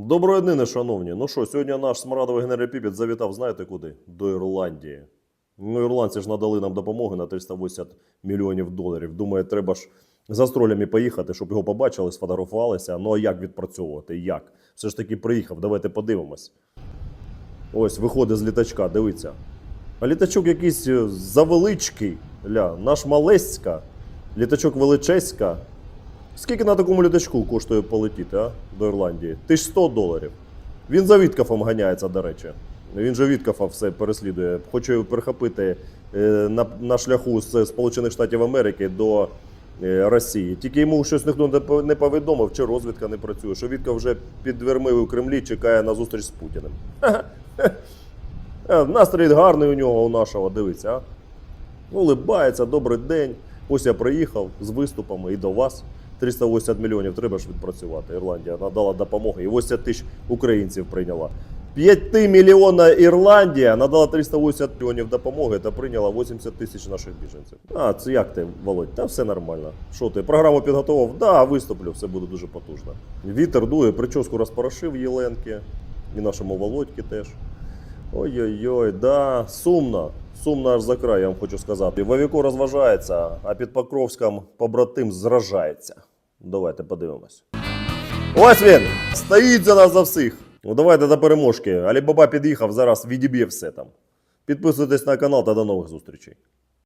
Доброї днини, шановні. Ну що, сьогодні наш смарадовий Піпіт завітав, знаєте куди? До Ірландії. Ну, ірландці ж надали нам допомоги на 380 мільйонів доларів. Думаю, треба ж з гастролями поїхати, щоб його побачили, сфотографувалися. Ну а як відпрацьовувати? Як? Все ж таки приїхав, давайте подивимось. Ось, виходить з літачка, дивіться. А літачок якийсь е, завеличкий. Ля, наш Малеська, літачок величеська. Скільки на такому літачку коштує полетіти, а? До Ірландії? 1100 доларів. Він за Віткафом ганяється, до речі. Він же Віткафа все переслідує. Хоче перехопити е, на, на шляху з Сполучених Штатів Америки до е, Росії. Тільки йому щось ніхто не повідомив, чи розвідка не працює, що Віткав вже під дверми у Кремлі чекає на зустріч з Путіним. Е, Настрій гарний у нього, у нашого, дивіться, а? Улибається, добрий день. Ось я приїхав з виступами і до вас. 380 мільйонів треба ж відпрацювати. Ірландія надала допомоги. І 80 тисяч українців прийняла. 5 мільйона Ірландія надала 380 мільйонів допомоги та прийняла 80 тисяч наших біженців. А, це як ти, Володь? Та все нормально. Що ти, програму підготував? Да, виступлю, все буде дуже потужно. Вітер дує, прическу розпорошив Єленки, і нашому Володьки теж. Ой-ой-ой, да, сумно. Сумно аж за край, я вам хочу сказати. Вовіко розважається, а під Покровськом побратим зражається. Давайте подивимось. Ось він! Стоїть за нас за всіх. Ну давайте до переможки. Алібаба під'їхав, зараз відіб'є все там. Підписуйтесь на канал та до нових зустрічей.